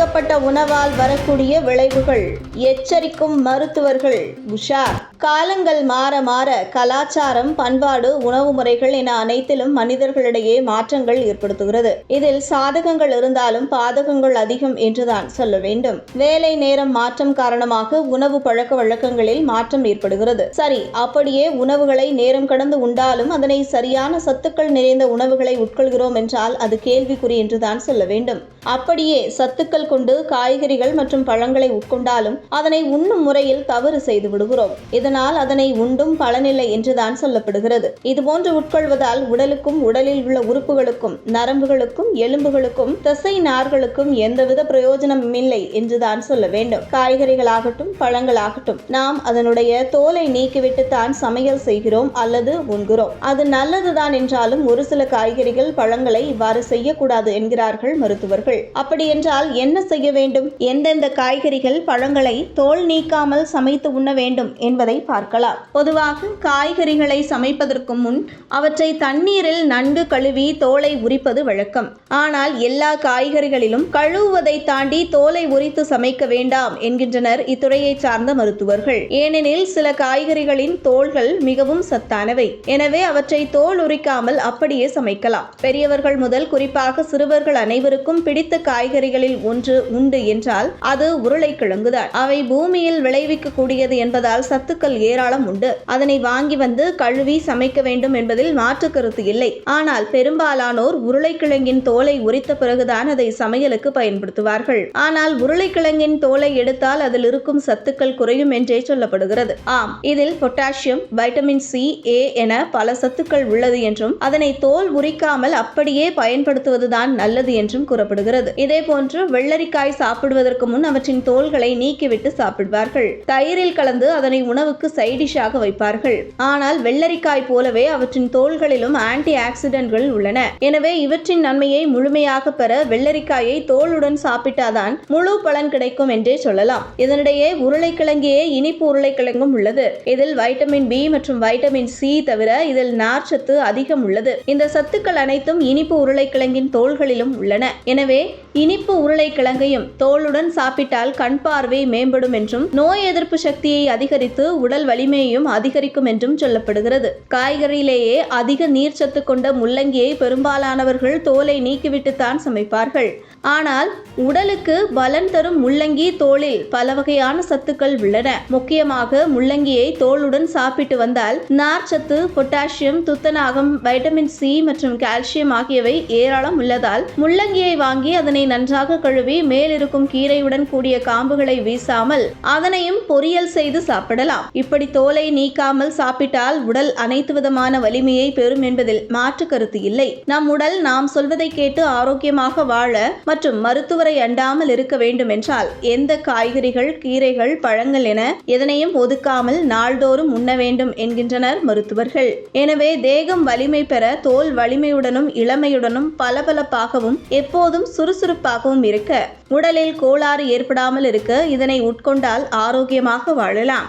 சமைக்கப்பட்ட உணவால் வரக்கூடிய விளைவுகள் எச்சரிக்கும் மருத்துவர்கள் உஷார். காலங்கள் மாற மாற கலாச்சாரம் பண்பாடு உணவு முறைகள் என அனைத்திலும் மனிதர்களிடையே மாற்றங்கள் ஏற்படுத்துகிறது. இதில் சாதகங்கள் இருந்தாலும் பாதகங்கள் அதிகம் என்றுதான் சொல்ல வேண்டும். வேலை நேரம் மாற்றம் காரணமாக உணவு பழக்க வழக்கங்களில் மாற்றம் ஏற்படுகிறது. சரி அப்படியே உணவுகளை நேரம் கடந்து உண்டாலும் அதனை சரியான சத்துக்கள் நிறைந்த உணவுகளை உட்கொள்கிறோம் என்றால் அது கேள்விக்குறி என்றுதான் சொல்ல வேண்டும். அப்படியே சத்துக்கள் கொண்டு காய்கறிகள் மற்றும் பழங்களை உட்கொண்டாலும் அதனை உண்ணும் முறையில் தவறு செய்து விடுகிறோம். இதனால் அதனை உண்டும் பலனில்லை என்றுதான் சொல்லப்படுகிறது. இதுபோன்று உட்கொள்வதால் உடலுக்கும் உடலில் உள்ள உறுப்புகளுக்கும் நரம்புகளுக்கும் எலும்புகளுக்கும் தசை நார்களுக்கும் எந்தவித பிரயோஜனமும் இல்லை என்றுதான் சொல்ல வேண்டும். காய்கறிகளாகட்டும் பழங்களாகட்டும் நாம் அதனுடைய தோலை நீக்கிவிட்டு தான் சமையல் செய்கிறோம் அல்லது உண்கிறோம். அது நல்லதுதான் என்றாலும் ஒரு சில காய்கறிகள் பழங்களை இவ்வாறு செய்யக்கூடாது என்கிறார்கள் மருத்துவர்கள். அப்படி என்றால் என்ன செய்ய வேண்டும்? எந்தெந்த காய்கறிகள் பழங்களை தோல் நீக்காமல் சமைத்து உண்ண வேண்டும் என்பதை பார்க்கலாம். பொதுவாக காய்கறிகளை சமைப்பதற்கு முன் அவற்றை தண்ணீரில் நன்கு கழுவி தோலை உரிப்பது வழக்கம். ஆனால் எல்லா காய்கறிகளிலும் கழுவுவதை தாண்டி தோலை உரித்து சமைக்க வேண்டாம் என்கின்றனர் இத்துறையை சார்ந்த மருத்துவர்கள். ஏனெனில் சில காய்கறிகளின் தோல்கள் மிகவும் சத்தானவை. எனவே அவற்றை தோல் உரிக்காமல் அப்படியே சமைக்கலாம். பெரியவர்கள் முதல் குறிப்பாக சிறுவர்கள் அனைவருக்கும் பிடித்த காய்கறிகளில் ஒன்று உண்டு என்றால் அது உருளைக்கிழங்குதான். அவை பூமியில் விளைவிக்கக்கூடியது என்பதால் சத்துக்கள் ஏராளம் உண்டு. அதனை வாங்கி வந்து கழுவி சமைக்க வேண்டும் என்பதில் மாற்று கருத்து இல்லை. ஆனால் பெரும்பாலானோர் உருளைக்கிழங்கின் தோலை உரித்த பிறகுதான் அதை சமையலுக்கு பயன்படுத்துவார்கள். ஆனால் உருளைக்கிழங்கின் தோலை எடுத்தால் அதில் இருக்கும் சத்துக்கள் குறையும் என்றே சொல்லப்படுகிறது. ஆம் இதில் பொட்டாசியம் வைட்டமின் சி ஏ என பல சத்துக்கள் உள்ளது என்றும் அதனை தோல் உரிக்காமல் அப்படியே பயன்படுத்துவதுதான் நல்லது என்றும் கூறப்படுகிறது. இதே போன்று வெள்ளரிக்காய் சாப்பிடுவதற்கு முன் அவற்றின் தோல்களை நீக்கிவிட்டு சாப்பிடுவார்கள். தயிரில் கலந்து அதனை உணவுக்கு சைடிஷாக வைப்பார்கள். ஆனால் வெள்ளரிக்காய் போலவே அவற்றின் தோல்களிலும் ஆன்டி ஆக்சிடென்ட்கள் உள்ளன. எனவே இவற்றின் நன்மையை முழுமையாக பெற வெள்ளரிக்காயை தோலுடன் சாப்பிட்டாதான் முழு பலன் கிடைக்கும் என்றே சொல்லலாம். இதனிடையே உருளைக்கிழங்கியே இனிப்பு உருளைக்கிழங்கும் உள்ளது. இதில் வைட்டமின் பி மற்றும் வைட்டமின் சி தவிர இதில் நார்ச்சத்து அதிகம் உள்ளது. இந்த சத்துக்கள் அனைத்தும் இனிப்பு உருளைக்கிழங்கின் தோள்களிலும் உள்ளன. எனவே இனிப்பு உருளைக்கிழங்கையும் தோலுடன் சாப்பிட்டால் கண் பார்வை மேம்படும் என்றும் நோய் எதிர்ப்பு சக்தியை அதிகரித்து உடல் வலிமையையும் அதிகரிக்கும் என்றும் சொல்லப்படுகிறது. காய்கறியிலேயே அதிக நீர்ச்சத்து கொண்ட முள்ளங்கியை பெரும்பாலானவர்கள் தோலை நீக்கிவிட்டுத்தான் சமைப்பார்கள். ஆனால் உடலுக்கு பலன் தரும் முள்ளங்கி தோலில் பல வகையான சத்துக்கள் உள்ளன. முக்கியமாக முள்ளங்கியை தோலுடன் சாப்பிட்டு வந்தால் நார்ச்சத்து பொட்டாசியம் துத்தநாகம் வைட்டமின் சி மற்றும் கால்சியம் ஆகியவை ஏராளம் உள்ளதால் முள்ளங்கியை வாங்கி அதனை நன்றாக கழுவி மேலிருக்கும் கீரையுடன் கூடிய காம்புகளை வீசாமல் அதனையும் பொரியல் செய்து சாப்பிடலாம். இப்படி தோலை நீக்காமல் சாப்பிட்டால் உடல் அனைத்து விதமான வலிமையை பெறும் என்பதில் மாற்று கருத்து இல்லை. நம் உடல் நாம் சொல்வதை கேட்டு ஆரோக்கியமாக வாழ மற்றும் மருத்துவரை அண்டாமல் இருக்க வேண்டும் என்றால் எந்த காய்கறிகள் கீரைகள் பழங்கள் என எதனையும் ஒதுக்காமல் நாள்தோறும் உண்ண வேண்டும் என்கின்றனர் மருத்துவர்கள். எனவே தேகம் வலிமை பெற தோல் வலிமையுடனும் இளமையுடனும் பளபளப்பாகவும் எப்போதும் சுறுசுறுப்பாகவும் இருக்க உடலில் கோளாறு ஏற்படாமல் இருக்க இதனை உட்கொண்டால் ஆரோக்கியமாக வாழலாம்.